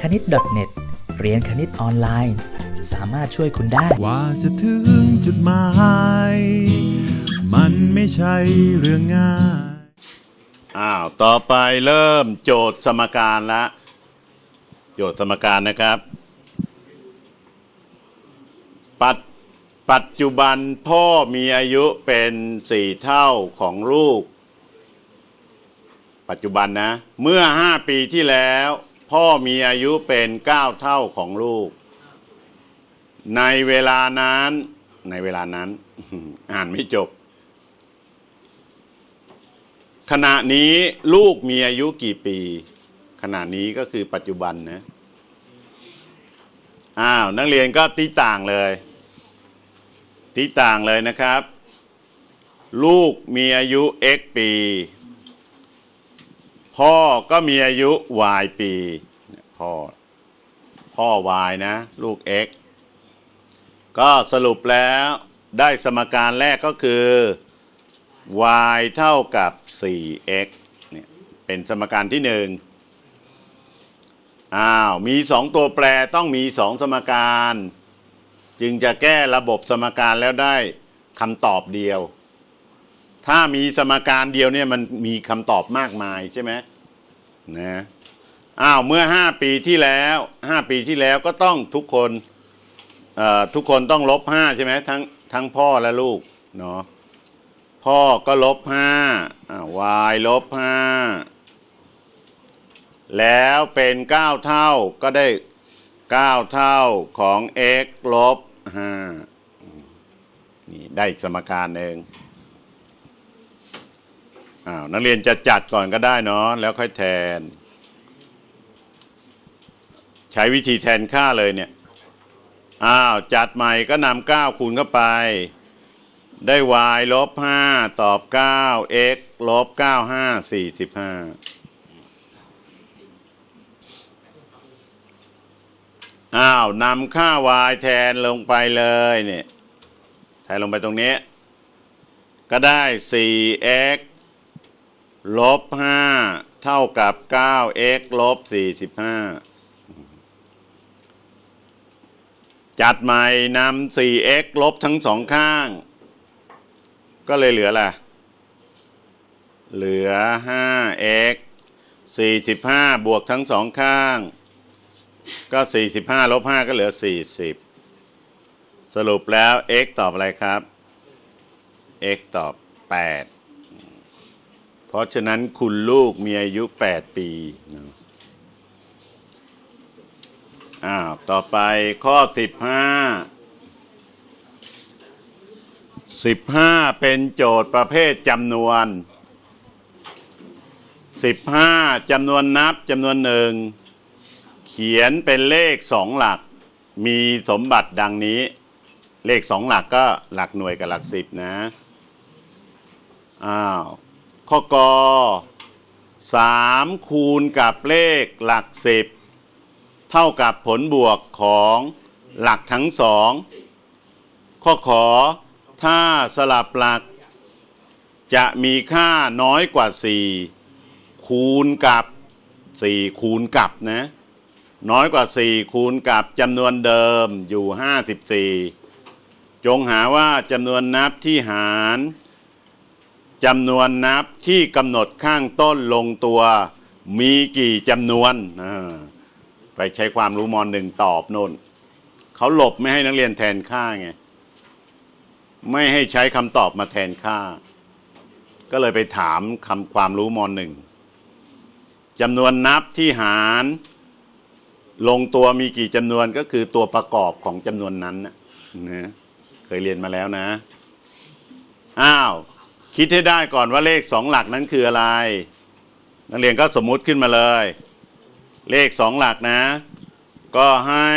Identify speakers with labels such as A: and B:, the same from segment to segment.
A: คณิต .net เรียนคณิตออนไลน์ สามารถช่วยคุณได้
B: กว่าจะถึงจุดหมาย มันไม่ใช่เรื่องง่าย
C: อ้าว ต่อไปเริ่มโจทย์สมการละ โจทย์สมการนะครับ ปัจปัจจุบันพ่อมีอายุเป็นสี่เท่าของลูก ปัจจุบันนะ เมื่อห้าปีที่แล้ว พ่อมีอายุเป็นเก้าเท่าของลูก ในเวลานั้น ในเวลานั้น อ่านไม่จบ ขณะนี้ลูกมีอายุกี่ปี ขณะนี้ก็คือปัจจุบันนะอ้าวนักเรียนก็ตีต่างเลย ตีต่างเลยนะครับ ลูกมีอายุ x ปี พ่อก็มีอายุ y ปีเนี่ยพ่อพ่อ y นะ ลูก x ก็สรุปแล้วได้สมการแรกก็คือ y เท่ากับ 4x เนี่ยเป็นสมการที่หนึ่งอ้าวมีสองตัวแปรต้องมีสองสมการ จึงจะแก้ระบบสมการแล้วได้คำตอบเดียว ถ้ามีสมการเดียวเนี่ยมันมีคำตอบมากมายใช่ไหม นะอ้าวเมื่อ5ปีที่แล้ว5ปีที่แล้วก็ต้องทุกคนทุกคนต้องลบ5ใช่ไหมทั้งทั้งพ่อและลูกเนาะพ่อก็ลบห้าอ่า y ลบห้าแล้วเป็นเก้าเท่าก็ได้เก้าเท่าของ x ลบห้านี่ได้สมการเอง อ้าวนักเรียนจะจัดก่อนก็ได้เนาะแล้วค่อยแทน ใช้วิธีแทนค่าเลยเนี่ยอ้าวจัดใหม่ก็นำเก้าคูณเข้าไป ได้ y ลบ5ตอบ9 x ลบ9 5 45อ้าวนำค่า y แทนลงไปเลยเนี่ยแทนลงไปตรงนี้ ก็ได้ 4x ลบ5เท่ากับ 9x ลบ45จัดใหม่นำ 4x ลบทั้งสองข้าง ก็เลยเหลืออะไรเหลือ 5x 45บวกทั้งสองข้าง ก็45ลบ5ก็เหลือ40สรุปแล้ว x ตอบอะไรครับ x ตอบ8 เพราะฉะนั้นคุณลูกมีอายุ8ปีนอะอ้าวต่อไปข้อ15สิบห้าเป็นโจทย์ประเภทจำนวนสิบห้าจำนวนนับจำนวนหนึ่งเขียนเป็นเลขสองหลัก มีสมบัติดังนี้ เลขสองหลักก็หลักหน่วยกับหลักสิบนะอ้าว ข้อกอสามคูณกับเลขหลักสิบเท่ากับผลบวกของหลักทั้งสองข้อขอถ้าสลับหลัก จะมีค่าน้อยกว่า 4 คูณกับ 4 คูณกับนะ น้อยกว่า 4 คูณกับจำนวนเดิมอยู่ 54 จงหาว่าจำนวนนับที่หาร จำนวนนับที่กำหนดข้างต้นลงตัว มีกี่จำนวนไปใช้ความรู้มอนหนึ่งตอบโน่นเขาหลบไม่ให้นักเรียนแทนค่าไงไม่ให้ใช้คำตอบมาแทนค่า ก็เลยไปถามคำความรู้มหนึ่งจำนวนนับที่หาร ลงตัวมีกี่จำนวนก็คือตัวประกอบของจำนวนนั้นนะเคยเรียนมาแล้วนะ อ้าว คิดให้ได้ก่อนว่าเลขสองหลักนั้นคืออะไร นักเรียนก็สมมุติขึ้นมาเลย เลขสองหลักนะ ก็ให้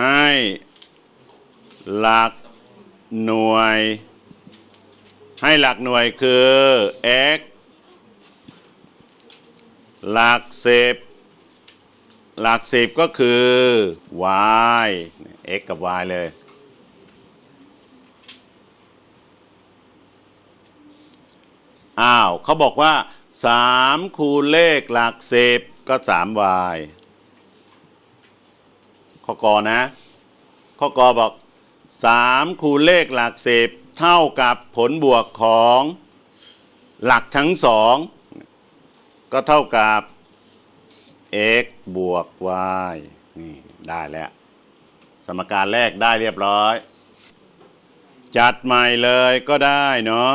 C: ให้หลักหน่วย ให้หลักหน่วยคือ x หลักสิบหลักสิบก็คือ y x กับ y เลย อ้าวเขาบอกว่าสามคูณเลขหลักสิบก็สาม y ข้อกอนะข้อกอบอกสามคูณเลขหลักสิบเท่ากับผลบวกของหลักทั้งสองก็เท่ากับ x บวก y นี่ได้แล้ว สมการแรกได้เรียบร้อย จัดใหม่เลยก็ได้เนาะ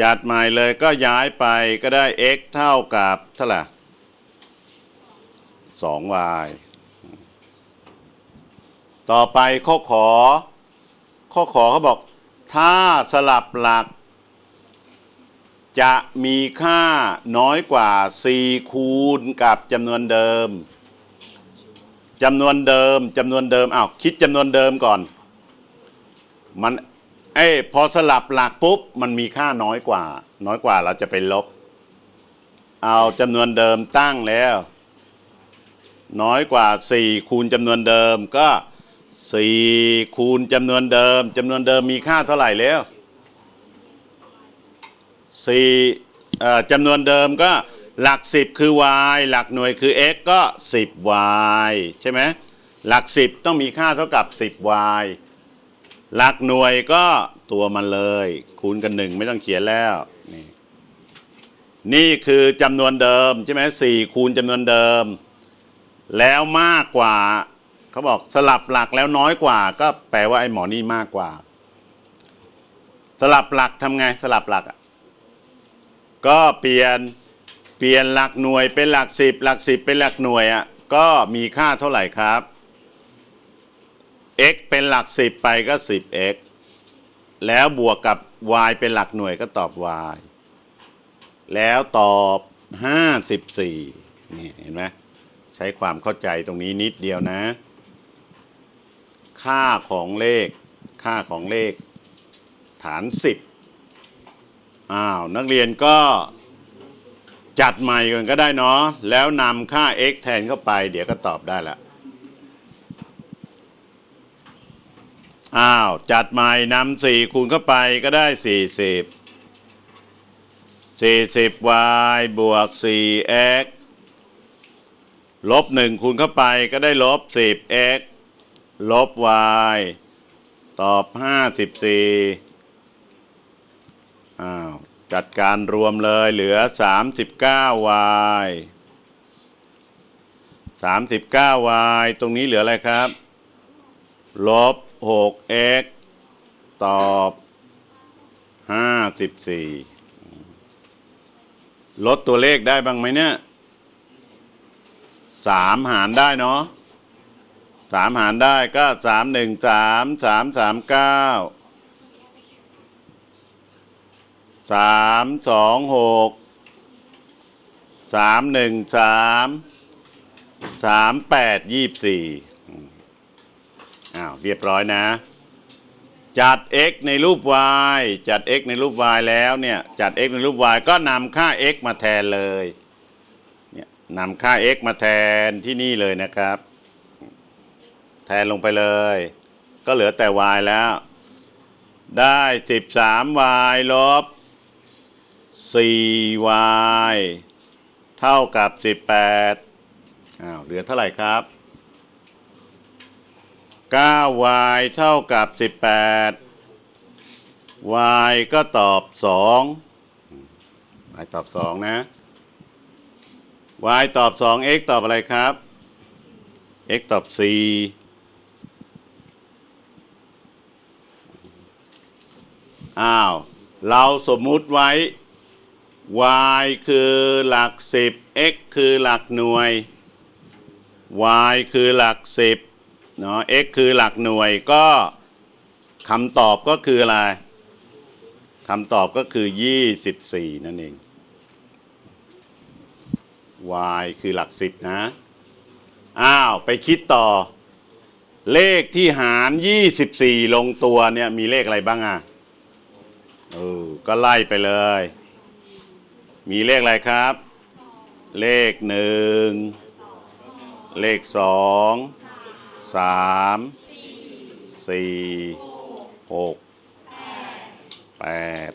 C: จัดใหม่เลยก็ย้ายไปก็ได้ x เท่ากับเท่าไหร่ 2y ต่อไปข้อขอ ข้อขอเขาบอก ถ้าสลับหลัก จะมีค่าน้อยกว่า 4 คูณกับจำนวนเดิมจำนวนเดิมจำนวนเดิมอ้าวคิดจำนวนเดิมก่อน มัน เอ้พอสลับหลักปุ๊บ มันมีค่าน้อยกว่า น้อยกว่าเราจะไปลบ เอาจำนวนเดิมตั้งแล้ว น้อยกว่า 4 คูณจำนวนเดิมก็ 4 คูณจำนวนเดิมจำนวนเดิมมีค่าเท่าไหร่แล้วสี่เอ่อจำนวนเดิมก็หลักสิบคือ y หลักหน่วยคือ x ก็ 10y ใช่ไหมหลักสิบต้องมีค่าเท่ากับ 10y หลักหน่วยก็ตัวมันเลย คูณกันหนึ่งไม่ต้องเขียนแล้วนี่นี่คือจำนวนเดิมใช่ไหมสี่คูณจำนวนเดิม แล้วมากกว่าเขาบอกสลับหลักแล้วน้อยกว่า ก็แปลว่าไอ้หมอนี่มากกว่า สลับหลักทำไงสลับหลัก ก็เปลี่ยนเปลี่ยนหลักหน่วยเป็นหลักสิบหลักสิบเป็นหลักหน่วยอะก็มีค่าเท่าไหร่ครับ x เป็นหลักสิบไปก็ 10x แล้วบวกกับ y เป็นหลักหน่วยก็ตอบ y แล้วตอบ54นี่เห็นไหมใช้ความเข้าใจตรงนี้นิดเดียวนะ ค่าของเลข ค่าของเลข ฐาน10อ้าวนักเรียนก็จัดใหม่ก่อนก็ได้เนาะแล้วนำค่า x แทนเข้าไป เดี๋ยวก็ตอบได้ละ อ้าว จัดใหม่นำสี่คูณเข้าไปก็ได้สี่สิบสี่สิบ y บวกสี่ x ลบหนึ่งคูณเข้าไปก็ได้ลบสิบ x ลบ y ตอบห้าสิบสี่อ้าว จัดการรวมเลยเหลือ 39y 39y ตรงนี้เหลืออะไรครับ ลบ 6x ตอบ 54 ลดตัวเลขได้บ้างไหมเนี่ยสามหารได้เนาะสามหารได้ก็สามหนึ่งสามสามสามเก้าสามสองหกสามหนึ่งสามสามแปดยี่สี่ อ้าวเรียบร้อยนะ จัด x ในรูป y จัด x ในรูป y แล้วเนี่ยจัด x ในรูป y ก็นำค่า x มาแทนเลยเนี่ยนำค่า x มาแทนที่นี่เลยนะครับ แทนลงไปเลย ก็เหลือแต่ y แล้ว ได้ 13y ลบ 4y เท่ากับ 18อ้าวเหลือเท่าไหร่ครับ 9y เท่ากับ 18 y ก็ตอบ 2 y ตอบ 2 นะ y ตอบ 2 x ตอบอะไรครับ x ตอบ 4 อ้าว เราสมมุติไว้ y คือหลัก 10 x คือหลักหน่วย y คือหลัก 10 เนาะ x คือหลักหน่วยก็คำตอบก็คืออะไรคำตอบก็คือ 24 นั่นเอง y คือหลัก 10 นะ อ้าว ไปคิดต่อ เลขที่หาร 24 ลงตัวเนี่ย มีเลขอะไรบ้างอะเออก็ไล่ไปเลย มีเลขอะไรครับ เลขหนึ่ง เลขสอง สามสี่หกแปด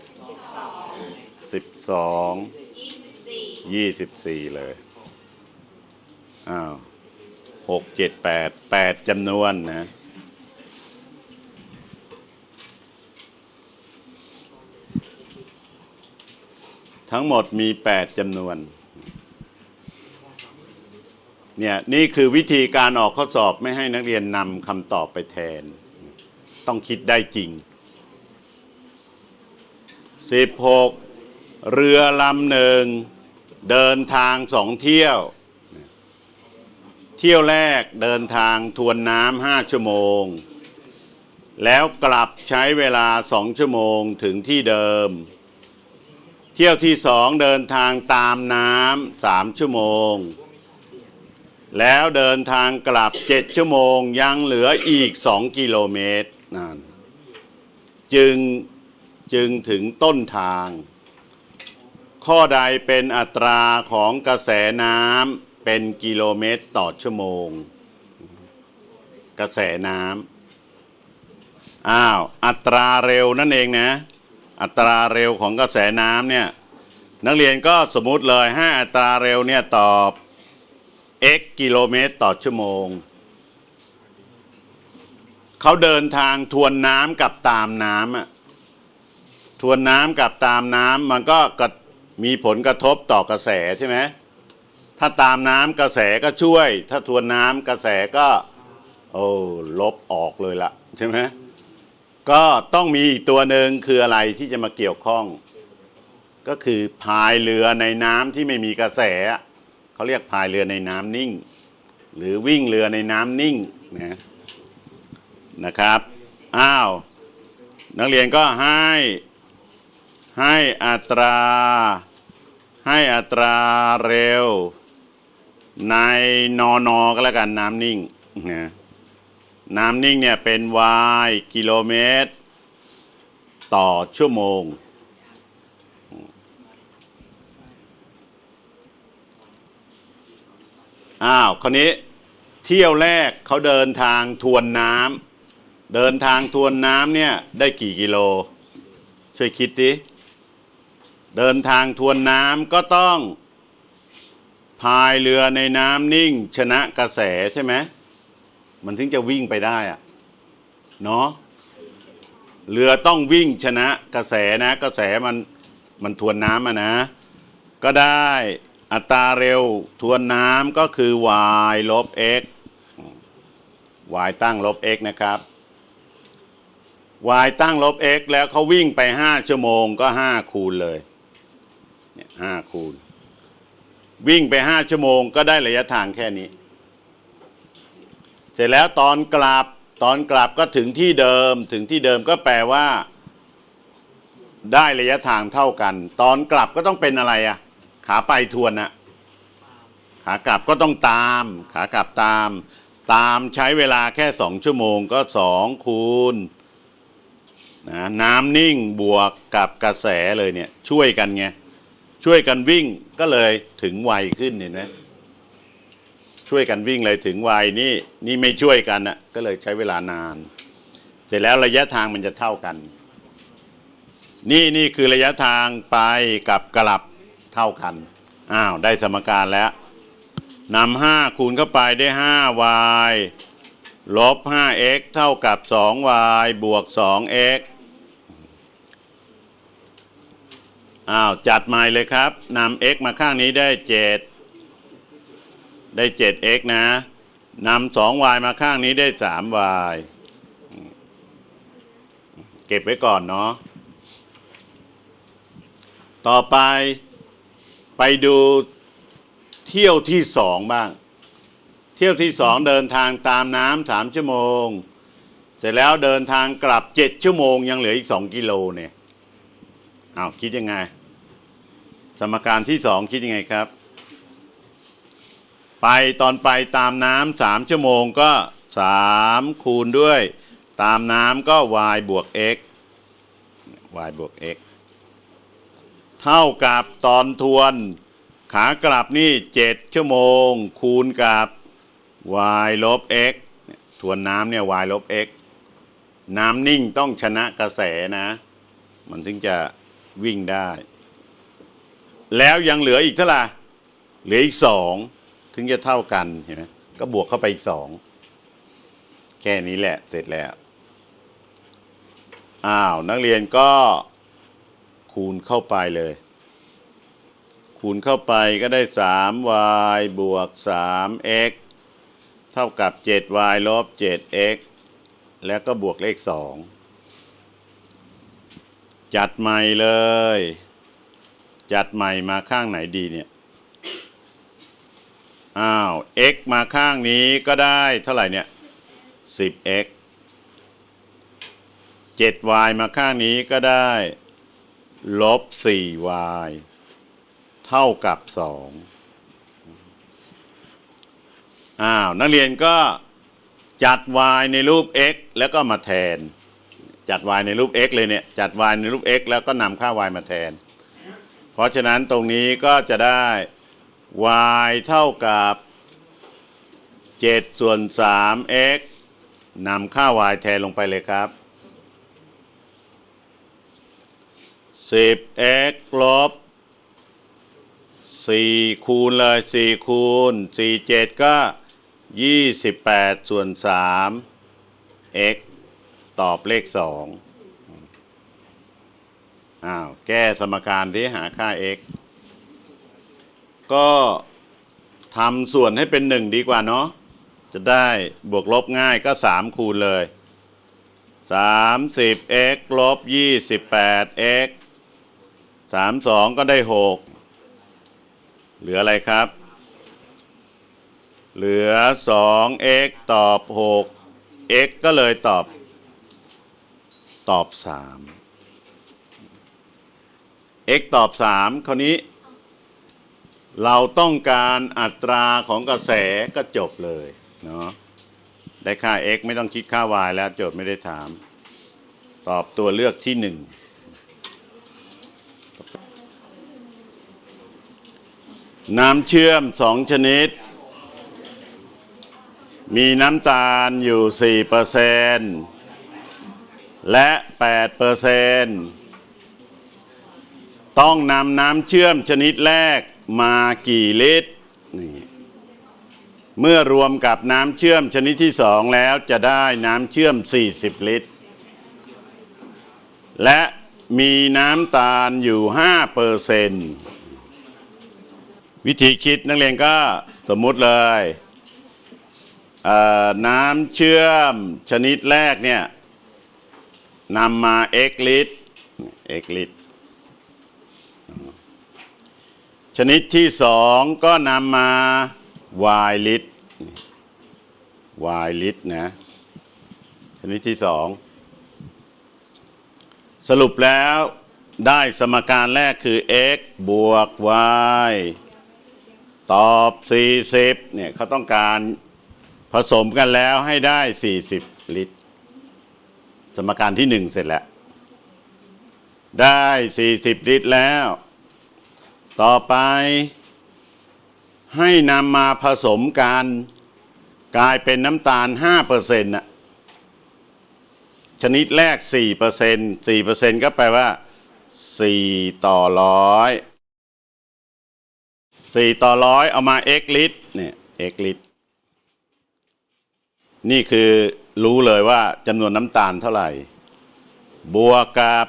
C: สิบสองยี่สิบสี่เลย อ้าวหกเจ็ดแปดแปดจำนวนนะทั้งหมดมีแปดจำนวน เนี่ยนี่คือวิธีการออกข้อสอบไม่ให้นักเรียนนำคำตอบไปแทน ต้องคิดได้จริง 16 เรือลำหนึ่งเดินทางสองเที่ยว เที่ยวแรกเดินทางทวนน้ำห้าชั่วโมง แล้วกลับใช้เวลาสองชั่วโมงถึงที่เดิม เที่ยวที่สองเดินทางตามน้ำสามชั่วโมง แล้วเดินทางกลับเจ็ดชั่วโมงยังเหลืออีกสองกิโลเมตรนั่นจึงจึงถึงต้นทาง ข้อใดเป็นอัตราของกระแสน้ำเป็นกิโลเมตรต่อชั่วโมง กระแสน้ำอ้าวอัตราเร็วนั่นเองนะ อัตราเร็วของกระแสน้ำเนี่ยนักเรียนก็สมมติเลยให้อัตราเร็วเนี่ยตอบ x กิโลเมตรต่อชั่วโมง เขาเดินทางทวนน้ำกับตามน้ำอะทวนน้ำกับตามน้ำมันก็กมีผลกระทบต่อกระแสใช่ไหมถ้าตามน้ำกระแสก็ช่วย ถ้าทวนน้ำกระแสก็ โอ้ลบออกเลยละใช่ไหมก็ต้องมีอีกตัวหนึ่งคืออะไรที่จะมาเกี่ยวข้อง ก็คือพายเรือในน้ำที่ไม่มีกระแส เขาเรียกพายเรือในน้ำนิ่ง หรือวิ่งเรือในน้ำนิ่งนะนะครับอ้าวนักเรียนก็ให้ให้อัตรา ให้อัตราเร็ว ในนอนอก็แล้วกันน้ำนิ่งนะน้ำนิ่งเนี่ยเป็น y กิโลเมตร ต่อชั่วโมง อ้าวคราวนี้เที่ยวแรกเขาเดินทางทวนน้ำเดินทางทวนน้ำเนี่ยได้กี่กิโล ช่วยคิดดิเดินทางทวนน้ำก็ต้องพายเรือในน้ำนิ่ง ชนะกระแสใช่ไหมมันถึงจะวิ่งไปได้อะเนาะเรือต้องวิ่งชนะกระแสนะ กระแสมันมันทวนน้ำอะนะ ก็ได้ อัตราเร็วทวนน้ำก็คือ y ลบ x y ตั้งลบ x นะครับ y ตั้งลบ x แล้วเขาวิ่งไป 5 ชั่วโมงก็ 5 คูณเลยเนี่ย5คูณ วิ่งไป 5 ชั่วโมงก็ได้ระยะทางแค่นี้ เสร็จแล้วตอนกลับตอนกลับก็ถึงที่เดิมถึงที่เดิมก็แปลว่า ได้ระยะทางเท่ากัน ตอนกลับก็ต้องเป็นอะไรอะ ขาไปทวนอะขากลับก็ต้องตาม ขากลับตาม ตามใช้เวลาแค่สองชั่วโมงก็สองคูณนะน้ำนิ่งบวกกับกระแสเลยเนี่ย ช่วยกันไงช่วยกันวิ่งก็เลยถึงไวขึ้นเห็นไหมช่วยกันวิ่งเลยถึงไวนี่นี่ไม่ช่วยกันอะก็เลยใช้เวลานาน เสร็จแล้วระยะทางมันจะเท่ากัน นี่นี่คือระยะทางไปกับกลับ เท่ากัน อ้าว ได้สมการแล้วนำห้าคูณเข้าไปได้ห้า y ลบห้า x เท่ากับสอง y บวกสอง x อ้าว จัดใหม่เลยครับนำ x มาข้างนี้ได้เจ็ดได้เจ็ด x นะนำสอง y มาข้างนี้ได้สาม y เก็บไว้ก่อนเนาะต่อไป ไปดูเที่ยวที่สองบ้าง เที่ยวที่สองเดินทางตามน้ำสามชั่วโมง เสร็จแล้วเดินทางกลับเจ็ดชั่วโมง ยังเหลืออีกสองกิโลเนี่ยอ้าวคิดยังไง สมการที่สองคิดยังไงครับ ไปตอนไปตามน้ำสามชั่วโมงก็สามคูณด้วย ตามน้ำก็ y บวก x y บวก x เท่ากับตอนทวน ขากลับนี่เจ็ดชั่วโมง คูณกับ y ลบ x ทวนน้ำเนี่ย y ลบ x น้ำนิ่งต้องชนะกระแสนะ มันถึงจะวิ่งได้ แล้วยังเหลืออีกเท่าไหร่เหลืออีกสองถึงจะเท่ากันเห็นไหมก็บวกเข้าไปอีกสองแค่นี้แหละเสร็จแล้ว อ้าว นักเรียนก็ คูณเข้าไปเลย คูณเข้าไปก็ได้ 3y บวก 3x เท่ากับ 7y ลบ 7x แล้วก็บวกเลข 2 จัดใหม่เลย จัดใหม่มาข้างไหนดีเนี่ย อ้าว x มาข้างนี้ก็ได้เท่าไหร่เนี่ย 10x 7y มาข้างนี้ก็ได้ ลบ 4y เท่ากับ2อ้าว นักเรียนก็จัด y ในรูป x แล้วก็มาแทน จัด y ในรูป x เลยเนี่ย จัด y ในรูป x แล้วก็นำค่า y มาแทน เพราะฉะนั้นตรงนี้ก็จะได้ y เท่ากับ7ส่วน 3x นำค่า y แทนลงไปเลยครับ 10x ลบ4คูณเลย4คูณ4 7ก็28ส่วน3 x ตอบเลข2อ้าว แก้สมการที่หาค่า x ก็ทำส่วนให้เป็น1ดีกว่าเนาะ จะได้บวกลบง่ายก็3คูณเลย 30x ลบ 28x 32ก็ได้6เหลืออะไรครับ เหลือ 2x ตอบ6 x ก็เลยตอบ ตอบ3 x ตอบ3คราวนี้ เราต้องการอัตราของกระแสก็จบเลยเนาะได้ค่า x ไม่ต้องคิดค่า y แล้วโจทย์ไม่ได้ถาม ตอบตัวเลือกที่หนึ่ง น้ำเชื่อมสองชนิด มีน้ำตาลอยู่4%และ8%ต้องนำน้ำเชื่อมชนิดแรกมากี่ลิตรนี่เมื่อรวมกับน้ำเชื่อมชนิดที่สองแล้วจะได้น้ำเชื่อม 40 ลิตร และมีน้ำตาลอยู่5เปอร์เซนต์ วิธีคิดนักเรียนก็สมมุติเลยเน้ำเชื่อมชนิดแรกเนี่ยนำมา x ลิตร x ลิตร ชนิดที่สองก็นำมา y ลิตร y ลิตรนะ ชนิดที่สองสรุปแล้วได้สมการแรกคือ x บวก y ตอบ 40เนี่ยเขาต้องการผสมกันแล้วให้ได้ 40 ลิตร สมการที่ 1 เสร็จแล้ว ได้ 40 ลิตรแล้ว ต่อไป ให้นำมาผสมกันกลายเป็นน้ำตาล 5%นะชนิดแรก 4% 4%ก็แปลว่า 4 ต่อร้อย 4ต่อร้อยเอามา x ลิตรเนี่ย x ลิตร นี่คือรู้เลยว่าจำนวนน้ำตาลเท่าไหร่ บวกกับ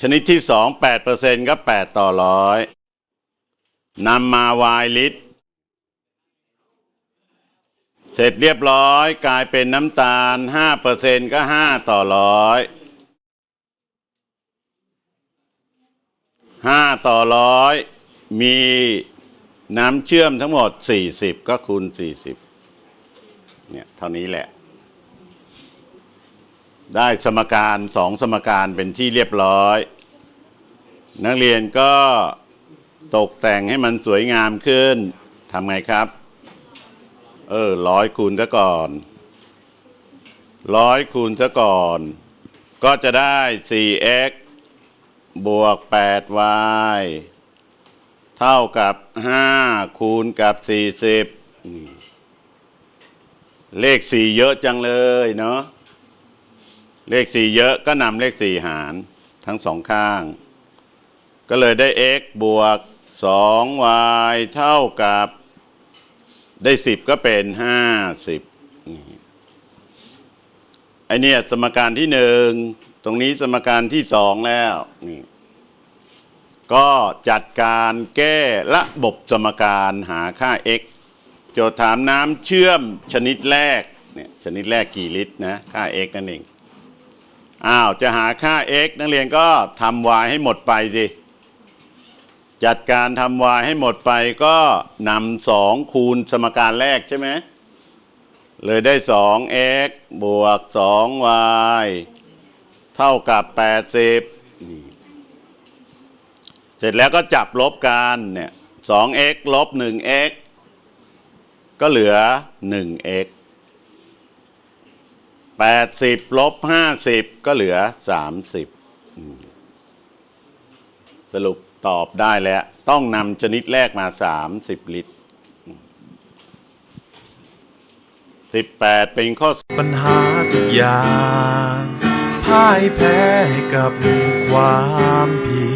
C: ชนิดที่2 8%ก็8ต่อร้อยนำมา y ลิตร เสร็จเรียบร้อยกลายเป็นน้ำตาล5%ก็5ต่อร้อย5ต่อร้อย มีน้ำเชื่อมทั้งหมด 40 ก็คูณ 40 เนี่ยเท่านี้แหละ ได้สมการสองสมการเป็นที่เรียบร้อย นักเรียนก็ตกแต่งให้มันสวยงามขึ้นทำไงครับ เออร้อยคูณซะก่อนร้อยคูณซะก่อน ก็จะได้ 4x บวก 8y เท่ากับ5คูณกับ40อืมเลข4เยอะจังเลยเนาะเลข4เยอะก็นำเลข4หารทั้งสองข้าง ก็เลยได้ x บวกสอง y เท่ากับได้สิบก็เป็นห้าสิบไอเนี่ยสมการที่หนึ่งตรงนี้สมการที่สองแล้วนี่ ก็จัดการแก้ระบบสมการหาค่า x โจทย์ถามน้ำเชื่อมชนิดแรกเนี่ยชนิดแรกกี่ลิตรนะค่า x นั่นเองอ้าวจะหาค่า x นักเรียนก็ทำ y ให้หมดไปสิจัดการทำ y ให้หมดไปก็นำสองคูณสมการแรกใช่ไหมเลยได้ 2x บวก 2y เท่ากับ 80นี่ เสร็จแล้วก็จับลบกันเนี่ย 2x ลบ 1x ก็เหลือ 1x 80ลบ50ก็เหลือ30สรุปตอบได้แล้ว ต้องนำชนิดแรกมา30ลิตร18เป็นข้อ
B: ปัญหาทุกอย่างพ่ายแพ้กับความเพียร